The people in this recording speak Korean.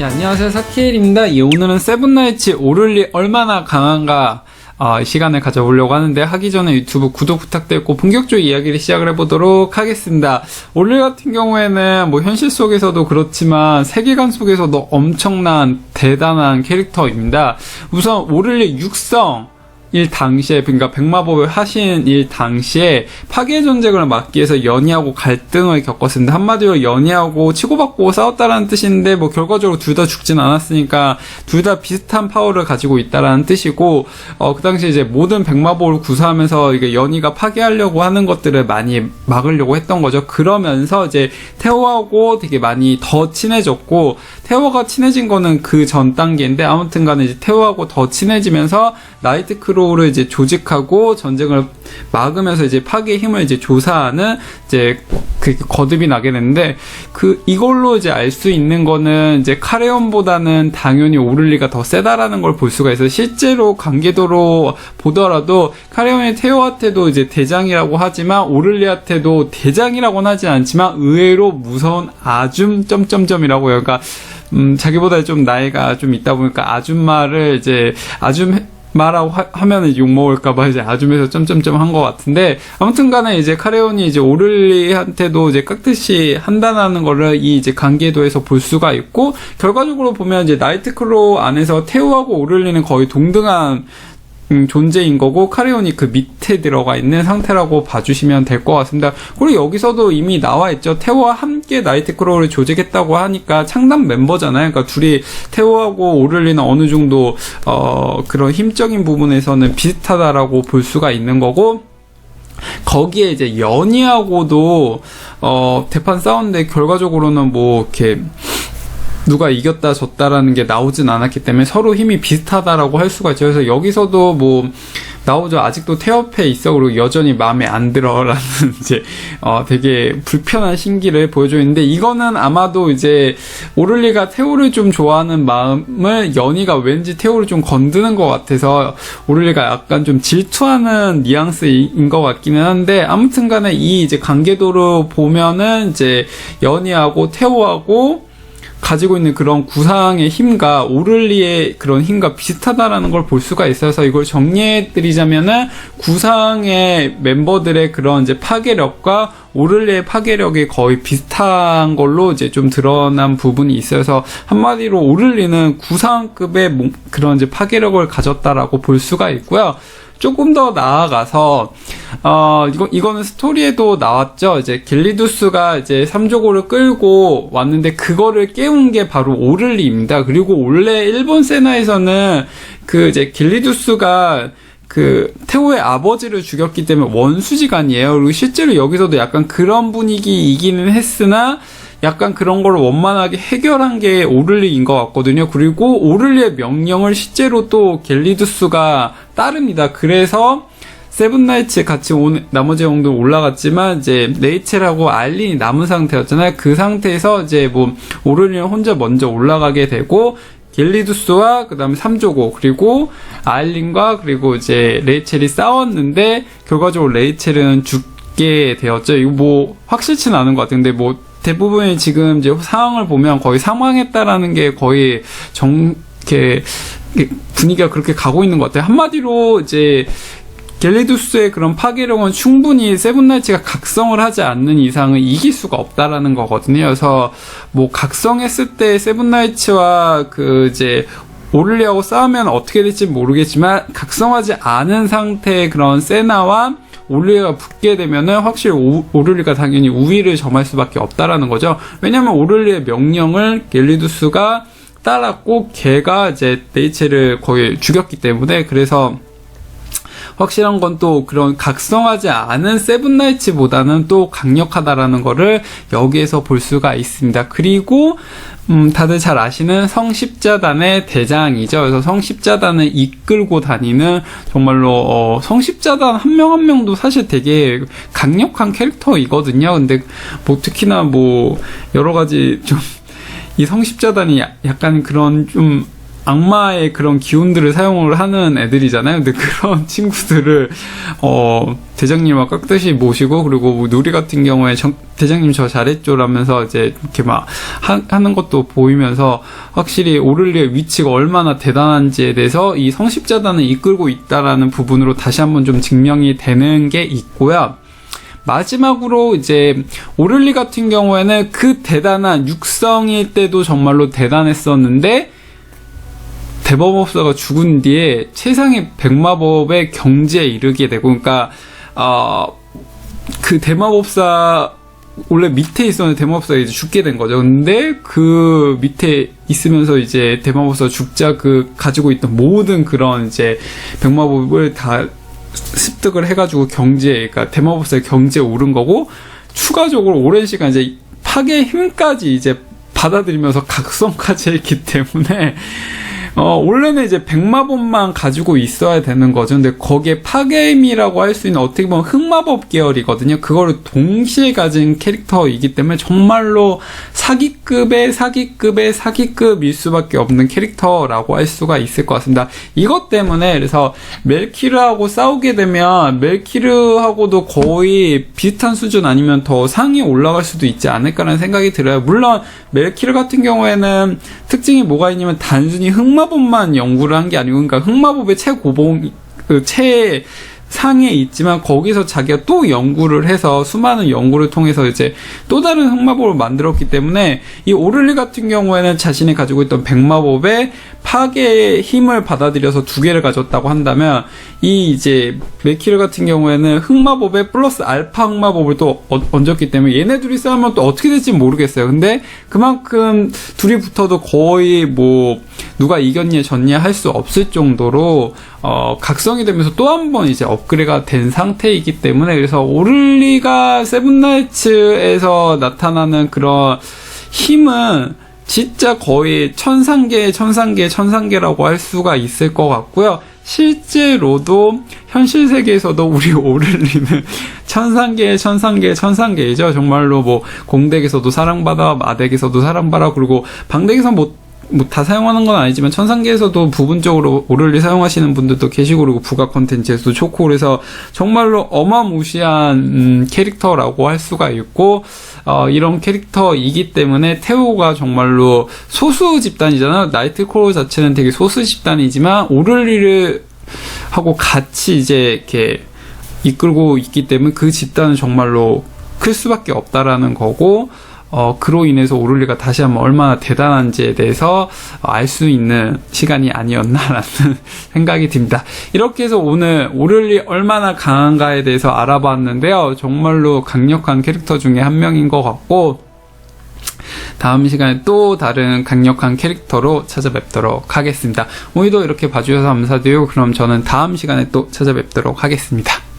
예, 안녕하세요. 사키엘입니다. 예, 오늘은 세븐나이츠 오를리 얼마나 강한가 어, 시간을 가져보려고 하는데 하기 전에 유튜브 구독 부탁드리고 본격적으로 이야기를 시작을 해보도록 하겠습니다. 오를리 같은 경우에는 뭐 현실 속에서도 그렇지만 세계관 속에서도 엄청난 대단한 캐릭터입니다. 우선 오를리 육성 일 당시에 그러니까 백마법을 하신 일 당시에 파괴 전쟁을 막기 위해서 연희하고 갈등을 겪었습니다. 한마디로 연희하고 치고받고 싸웠다라는 뜻인데 뭐 결과적으로 둘 다 죽진 않았으니까 둘 다 비슷한 파워를 가지고 있다라는 뜻이고 어 그 당시에 이제 모든 백마법을 구사하면서 이게 연희가 파괴하려고 하는 것들을 많이 막으려고 했던 거죠. 그러면서 이제 태호하고 되게 많이 더 친해졌고 태호가 친해진 거는 그 전 단계인데 아무튼간에 이제 태호하고 더 친해지면서 나이트 크 로우를 이제 조직하고 전쟁을 막으면서 이제 파괴 힘을 이제 조사하는 이제 그 거듭이 나게 되는데 그 이걸로 이제 알 수 있는 거는 이제 카레온보다는 당연히 오를리가 더 세다라는 걸 볼 수가 있어요. 실제로 관계도로 보더라도 카레온의 테오한테도 이제 대장이라고 하지만 오를리한테도 대장이라고는 하지 않지만 의외로 무서운 아줌 점점점이라고 해요. 그러니까 음, 자기보다 좀 나이가 좀 있다 보니까 아줌마를 이제 아줌 말하고 하, 면은 욕먹을까봐 이제 아줌에서 점점점 한 것 같은데 아무튼 간에 이제 카레온이 이제 오를리한테도 이제 깍듯이 한다는 거를 이 이제 관계도에서 볼 수가 있고 결과적으로 보면 이제 나이트크로 안에서 테우하고 오를리는 거의 동등한 음, 존재인 거고 카레온이 그 밑에 들어가 있는 상태라고 봐주시면 될 것 같습니다. 그리고 여기서도 이미 나와 있죠. 태호와 함께 나이트크로우를 조직했다고 하니까 창단 멤버잖아요. 그러니까 둘이 태호하고 오를리는 어느 정도 어, 그런 힘적인 부분에서는 비슷하다라고 볼 수가 있는 거고 거기에 이제 연희하고도 어, 대판 싸웠는데 결과적으로는 뭐 이렇게 누가 이겼다 졌다라는 게 나오진 않았기 때문에 서로 힘이 비슷하다라고 할 수가 있죠. 그래서 여기서도 뭐 나오죠. 아직도 태엽해 있어. 그리고 여전히 마음에 안 들어라는 이제 어 되게 불편한 신기를 보여줘 있는데 이거는 아마도 이제 오를리가 태호를 좀 좋아하는 마음을 연희가 왠지 태호를 좀 건드는 것 같아서 오를리가 약간 좀 질투하는 뉘앙스인 것 같기는 한데 아무튼간에 이 이제 관계도로 보면은 이제 연희하고 태호하고 가지고 있는 그런 구상의 힘과 오를리의 그런 힘과 비슷하다라는 걸 볼 수가 있어서 이걸 정리해 드리자면은 구상의 멤버들의 그런 이제 파괴력과 오를리의 파괴력이 거의 비슷한 걸로 이제 좀 드러난 부분이 있어서 한마디로 오를리는 구상급의 그런 이제 파괴력을 가졌다라고 볼 수가 있고요. 조금 더 나아가서 어 이거 이거는 스토리에도 나왔죠. 이제 길리두스가 이제 삼조고를 끌고 왔는데 그거를 깨운 게 바로 오를리입니다. 그리고 원래 일본 세나에서는 그 이제 길리두스가 그 태호의 아버지를 죽였기 때문에 원수지간이에요. 그리고 실제로 여기서도 약간 그런 분위기이기는 했으나 약간 그런 걸 원만하게 해결한 게 오를리인 것 같거든요. 그리고 오를리의 명령을 실제로 또 겔리두스가 따릅니다. 그래서 세븐나이츠 같이 온 나머지 형도 올라갔지만 이제 레이첼하고 알린이 남은 상태였잖아요. 그 상태에서 이제 뭐 오를리는 혼자 먼저 올라가게 되고 겔리두스와 그다음에 삼조고 그리고 아일린과 그리고 이제 레이첼이 싸웠는데 결과적으로 레이첼은 죽게 되었죠. 이거 뭐 확실치는 않은 것 같은데 뭐 대부분이 지금 이제 상황을 보면 거의 사망했다라는 게 거의 정, 이렇게 분위기가 그렇게 가고 있는 것 같아요. 한마디로 이제 갤리두스의 그런 파괴력은 충분히 세븐나이츠가 각성을 하지 않는 이상은 이길 수가 없다라는 거거든요. 그래서 뭐 각성했을 때 세븐나이츠와 그 이제 오를리하고 싸우면 어떻게 될지 모르겠지만 각성하지 않은 상태의 그런 세나와 오를리가 붙게 되면은 확실히 오, 오를리가 당연히 우위를 점할 수밖에 없다라는 거죠. 왜냐하면 오를리의 명령을 겔리두스가 따랐고 걔가 이제 네이체를 거의 죽였기 때문에 그래서 확실한 건 또 그런 각성하지 않은 세븐나이츠보다는 또 강력하다라는 거를 여기에서 볼 수가 있습니다. 그리고 음, 다들 잘 아시는 성십자단의 대장이죠. 그래서 성십자단을 이끌고 다니는 정말로 어, 성십자단 한 명한 명도 사실 되게 강력한 캐릭터이거든요. 근데 뭐 특히나 뭐 여러 가지 좀 이 성십자단이 약간 그런 좀 악마의 그런 기운들을 사용을 하는 애들이잖아요. 근데 그런 친구들을 어 대장님과 깍듯이 모시고 그리고 뭐 누리 같은 경우에 정- 대장님 저 잘했죠라면서 이제 이렇게 막 하, 하는 것도 보이면서 확실히 오를리의 위치가 얼마나 대단한지에 대해서 이 성십자단을 이끌고 있다라는 부분으로 다시 한번 좀 증명이 되는 게 있고요. 마지막으로 이제 오를리 같은 경우에는 그 대단한 육성일 때도 정말로 대단했었는데 대법업사가 죽은 뒤에 최상의 백마법의 경지에 이르게 되고 그러니까 어 그 대마법사 원래 밑에 있었는데 대마법사가 이제 죽게 된 거죠. 근데 그 밑에 있으면서 이제 대마법사 죽자 그 가지고 있던 모든 그런 이제 백마법을 다 습득을 해가지고 경지에, 그러니까 대마법사의 경지에 오른 거고, 추가적으로 오랜 시간 이제 파괴의 힘까지 이제 받아들이면서 각성까지 했기 때문에, 어, 원래는 이제 백마법만 가지고 있어야 되는 거죠. 근데 거기에 파괴의 힘이라고 할 수 있는 어떻게 보면 흑마법 계열이거든요. 그거를 동시에 가진 캐릭터이기 때문에 정말로 사기급의 사기급의 사기급일 수밖에 없는 캐릭터라고 할 수가 있을 것 같습니다. 이것 때문에 그래서 멜키르하고 싸우게 되면 멜키르하고도 거의 비슷한 수준 아니면 더 상위 올라갈 수도 있지 않을까라는 생각이 들어요. 물론 멜키르 같은 경우에는 특징이 뭐가 있냐면 단순히 흑마 법만 연구를 한 게 아니고 그러니까 흑마법의 최고봉 그 최 상에 있지만 거기서 자기가 또 연구를 해서 수많은 연구를 통해서 이제 또 다른 흑마법을 만들었기 때문에 이 오를리 같은 경우에는 자신이 가지고 있던 백마법의 파괴의 힘을 받아들여서 두 개를 가졌다고 한다면 이 이제 메키르 같은 경우에는 흑마법에 플러스 알파 흑마법을 또 얹- 얹었기 때문에 얘네 둘이 싸우면 또 어떻게 될지 모르겠어요. 근데 그만큼 둘이 붙어도 거의 뭐 누가 이겼냐 졌냐 할 수 없을 정도로 어 각성이 되면서 또 한 번 이제 업그레이드가 된 상태이기 때문에 그래서 오를리가 세븐나이츠에서 나타나는 그런 힘은 진짜 거의 천상계, 천상계, 천상계라고 할 수가 있을 것 같고요. 실제로도 현실 세계에서도 우리 오를리는 천상계, 천상계, 천상계이죠. 정말로 뭐 공댁에서도 사랑받아, 마댁에서도 사랑받아, 그리고 방댁에서 뭐 뭐 다 사용하는 건 아니지만 천상계에서도 부분적으로 오를리 사용하시는 분들도 계시고 그리고 부가 콘텐츠에서도 좋고 그래서 정말로 어마무시한 음, 캐릭터라고 할 수가 있고 어, 이런 캐릭터이기 때문에 테오가 정말로 소수 집단이잖아요. 나이트코어 자체는 되게 소수 집단이지만 오를리를 하고 같이 이제 이렇게 이끌고 있기 때문에 그 집단은 정말로 클 수밖에 없다라는 거고 어, 그로 인해서 오를리가 다시 한번 얼마나 대단한지에 대해서 알 수 있는 시간이 아니었나라는 생각이 듭니다. 이렇게 해서 오늘 오를리 얼마나 강한가에 대해서 알아봤는데요. 정말로 강력한 캐릭터 중에 한 명인 것 같고, 다음 시간에 또 다른 강력한 캐릭터로 찾아뵙도록 하겠습니다. 오늘도 이렇게 봐주셔서 감사드리고, 그럼 저는 다음 시간에 또 찾아뵙도록 하겠습니다.